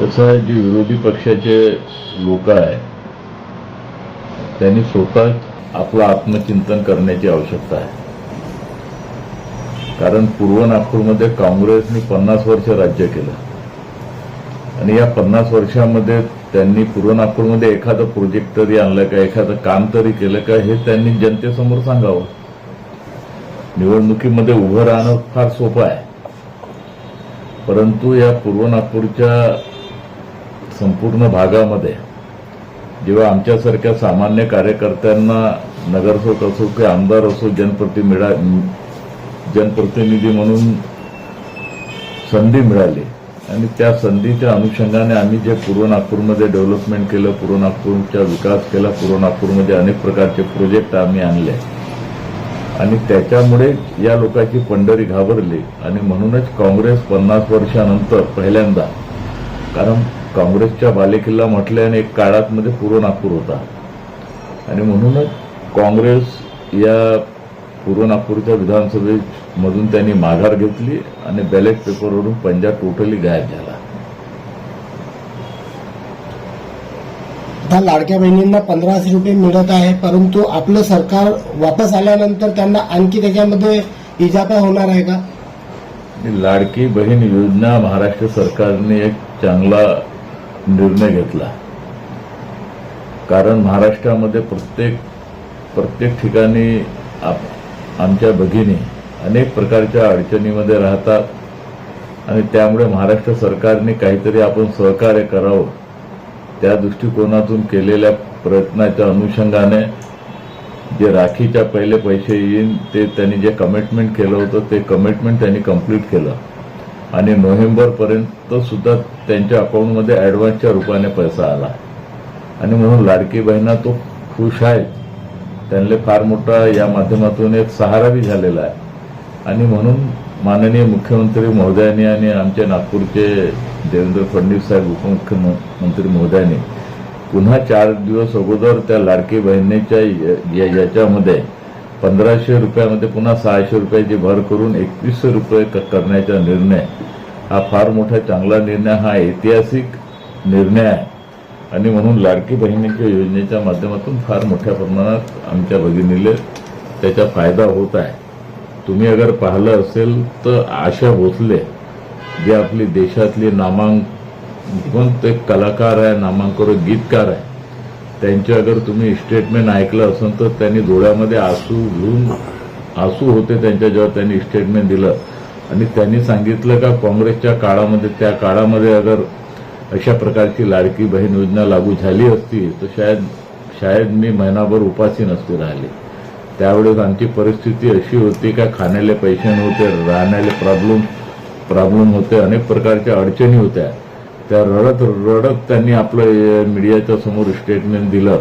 कसं आहे जे विरोधी पक्षाचे लोक आहे त्यांनी स्वतः आपलं आत्मचिंतन करण्याची आवश्यकता आहे. कारण पूर्व नागपूरमध्ये काँग्रेसने पन्नास वर्ष राज्य केलं. आणि या पन्नास वर्षामध्ये त्यांनी पूर्व नागपूरमध्ये एखादं प्रोजेक्ट तरी आणलं का एखादं काम तरी केलं का हे त्यांनी जनतेसमोर सांगावं. निवडणुकीमध्ये उभं राहणं फार सोपं आहे. परंतु या पूर्व नागपूरच्या संपूर्ण भागामध्ये जेव्हा आमच्यासारख्या सामान्य कार्यकर्त्यांना नगरसेवक असो की आमदार असो जनप्रति मिळा जनप्रतिनिधी म्हणून संधी मिळाली. आणि त्या संधीच्या अनुषंगाने आम्ही जे पूर्व नागपूरमध्ये डेव्हलपमेंट केलं पूर्व नागपूरचा विकास केला पूर्व नागपूरमध्ये अनेक प्रकारचे प्रोजेक्ट आम्ही आणले. आणि त्याच्यामुळे या लोकांची पंढरी घाबरली. आणि म्हणूनच काँग्रेस पन्नास वर्षानंतर पहिल्यांदा कारण काँग्रेसच्या बालेकिल्ला म्हटल्याने एक काळात मध्ये पूर्व नागपूर होता. आणि म्हणूनच काँग्रेस या पूर्व नागपूरच्या विधानसभेमधून त्यांनी माघार घेतली आणि बॅलेट पेपरवरून पंजाब टोटली गायब झाला. आता लाडक्या बहिणींना पंधराशे रुपये मिळत आहे परंतु आपलं सरकार वापस आल्यानंतर त्यांना आणखी त्याच्यामध्ये इजाफा होणार आहे का? लाडकी बहीण योजना महाराष्ट्र सरकारने एक चांगला निर्णय घेतला. कारण महाराष्ट्रामध्ये प्रत्येक प्रत्येक ठिकाणी आप- आमच्या भगिनी अनेक प्रकारच्या अडचणीमध्ये राहतात आणि त्यामुळे महाराष्ट्र सरकारने काहीतरी आपण सहकार्य करावं. त्या दृष्टिकोनातून केलेल्या प्रयत्नाच्या अनुषंगाने जे राखीच्या पहिले पैसे येईन ते त्यांनी जे कमिटमेंट केलं होतं ते कमिटमेंट त्यांनी कंप्लीट केलं. आणि नोव्हेंबरपर्यंत सुद्धा त्यांच्या अकाउंटमध्ये ॲडव्हान्सच्या रूपाने पैसा आला. आणि म्हणून लाडकी बहिणा तो खुश आहे. त्यांना फार मोठा या माध्यमातून एक सहारा बी झालेला आहे. आणि म्हणून माननीय मुख्यमंत्री महोदयांनी आणि आमचे नागपूरचे देवेंद्र फडणवीस साहेब उपमुख्यमंत्री महोदयांनी पुन्हा चार दिवस अगोदर त्या लाडकी बहिणीच्या य- या याच्यामध्ये पंधराशे रुपयामध्ये पुन्हा सहाशे रुपयाची भर करून एकवीसशे रुपये क- करण्याचा निर्णय. हा फार मोठा चांगला निर्णय हा ऐतिहासिक निर्णय आहे. आणि म्हणून लाडकी बहिणीच्या योजनेच्या माध्यमातून फार मोठ्या प्रमाणात आमच्या भगिनीले त्याचा फायदा होत आहे. तुम्ही अगर पाहिलं असेल तर आशा भोसले जे आपली देशातली नामांक एक कलाकार आहे नामांकन गीतकार आहे त्यांच्या अगर तुम्ही स्टेटमेंट ऐकलं असेल तर त्यांनी डोळ्यामध्ये आसू घेऊन आसू होते त्यांच्या जेव्हा त्यांनी स्टेटमेंट दिलं. आणि त्यांनी सांगितलं का काँग्रेसच्या काळामध्ये त्या काळामध्ये अगर अशा प्रकारची लाडकी बहीण योजना लागू झाली असती तर शायद शायद मी महिनाभर उपासी नसते राहिली. त्यावेळेस आमची परिस्थिती अशी होती का खाण्याले पैसे नव्हते राहण्याले प्रॉब्लेम प्रॉब्लेम होते अनेक प्रकारच्या अडचणी होत्या. त्या रडत रडत त्यांनी आपलं मीडियाच्या समोर स्टेटमेंट दिलं.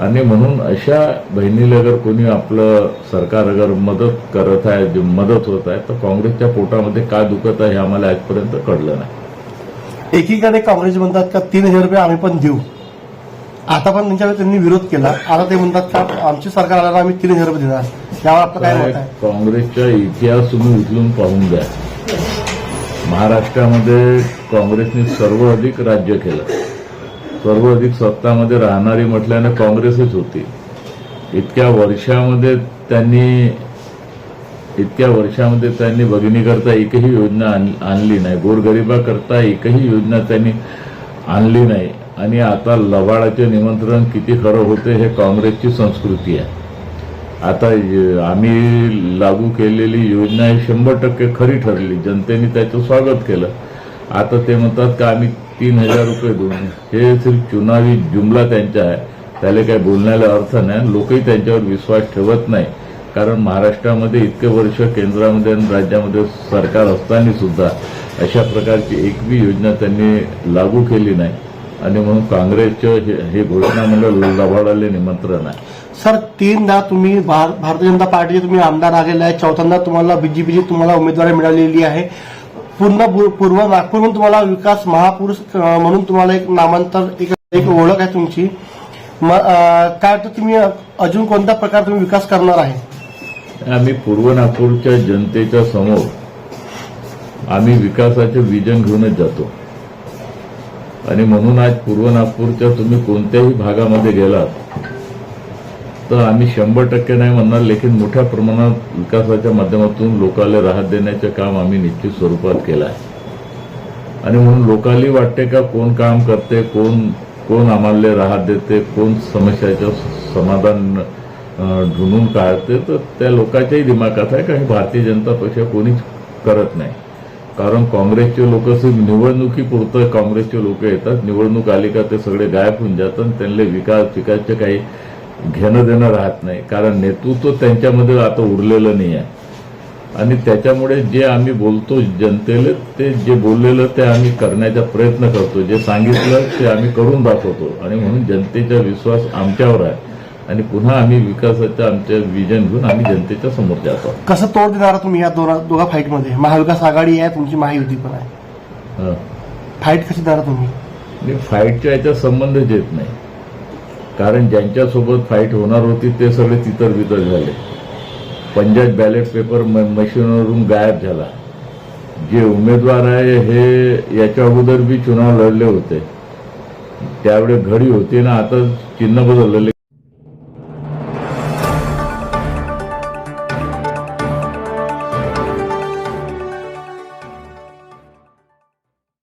आणि म्हणून अशा बहिणीला अगर कोणी आपलं सरकार अगर मदत करत आहे जे मदत होत आहे तर काँग्रेसच्या पोटामध्ये काय दुखत आहे हे आम्हाला आजपर्यंत कळलं नाही. एकीकडे काँग्रेस म्हणतात का तीन हजार रुपये आम्ही पण देऊ. आता पण त्यांच्यावर त्यांनी विरोध केला. आता ते म्हणतात का आमचे सरकार आम्ही तीन हजार रुपये देणार. यावर आपलं काय काँग्रेसचा इतिहास तुम्ही उचलून पाहून द्या महाराष्ट्रामध्ये काँग्रेसने सर्वाधिक राज्य केलं. सर्वाधिक सत्तामध्ये राहणारी म्हटल्यानं काँग्रेसच होती. इतक्या वर्षामध्ये त्यांनी इतक्या वर्षामध्ये त्यांनी भगिनीकरता एकही योजना आण- आणली नाही. गोरगरिबाकरता एकही योजना त्यांनी आणली नाही. आणि आता लवाडाचे निमंत्रण किती खरं होते हे काँग्रेसची संस्कृती आहे. आता आम्ही लागू केलेली योजना ही शंभर टक्के खरी ठरली. जनतेने त्याचं स्वागत केलं. आता ते म्हणतात का आम्ही तीन हजार रुपये देऊ. हे सिर्फ चुनावी जुमला त्यांचा आहे. त्याला काही बोलण्याला अर्थ नाही. लोकही त्यांच्यावर विश्वास ठेवत नाही. कारण महाराष्ट्रामध्ये इतके वर्ष केंद्रामध्ये आणि राज्यामध्ये सरकार असताना सुद्धा अशा प्रकारची एकवी योजना त्यांनी लागू केली नाही. आणि म्हणून काँग्रेसचं हे- हे घोषणा निमंत्रण आहे. सर तीनदा तुम्ही भार- भारतीय जनता पार्टीचे तुम्ही आमदार आलेले आहे चौथ्यांदा तुम्हाला बीजेपीची तुम्हाला उमेदवारी मिळालेली आहे. पूर्ण पूर्व पूर्व नागपूरहून तुम्हाला विकास महापुरुष म्हणून तुम्हाला एक नामांतर एक एक ओळख आहे तुमची. काय वाटतं तुम्ही अजून कोणत्या प्रकारे तुम्ही विकास करणार आहे? आम्ही पूर्व नागपूरच्या जनतेच्या समोर आम्ही विकासाचे विजन घेऊनच जातो. आणि म्हणून आज पूर्व नागपूरच्या तुम्ही कोणत्याही भागामध्ये गेलात तर आम्ही शंभर टक्के नाही म्हणणार लेकिन मोठ्या प्रमाणात विकासाच्या माध्यमातून लोकाला राहत देण्याचे काम आम्ही निश्चित स्वरूपात केलं आहे. आणि म्हणून लोकांनी वाटते का कोण काम करते कोण कोण आम्हाला राहत देते कोण समस्याचं समाधान ढुंडून काढते तर त्या लोकांच्याही दिमागात आहे का हे भारतीय जनता पक्ष कोणीच करत नाही. कारण काँग्रेसचे लोक निवडणुकीपुरतं काँग्रेसचे लोक येतात निवडणूक आली का ते सगळे गायब होऊन जातात आणि त्यांना विकास विकासचे काही घेणं देणं राहत नाही. कारण नेतृत्व त्यांच्यामध्ये आता उरलेलं नाही आहे. आणि त्याच्यामुळे जे आम्ही बोलतो जनतेला ते जे बोललेलं ते आम्ही करण्याचा प्रयत्न करतो. जे सांगितलं ते आम्ही करून दाखवतो. आणि म्हणून जनतेचा विश्वास आमच्यावर आहे. आणि पुन्हा आम्ही विकासाचं आमचं विजन घेऊन आम्ही जनतेच्या समोर जातो. कसं तोड देणार तुम्ही या दोघा दोघा फाईटमध्ये महाविकास आघाडी आहे तुमची महायुती पण आहे. हं. फाईट कशी देणार तुम्ही? फाईटच्या याचा संबंधच येत नाही. कारण ज्यांच्यासोबत फाईट होणार होती ते सगळे तितर बितर झाले. पंजाब बॅलेट पेपर मशीनवरून गायब झाला. जे उमेदवार आहे हे याच्या अगोदर बी चुनाव लढले होते. त्यावेळे घडी होती ना आता चिन्ह बदललेले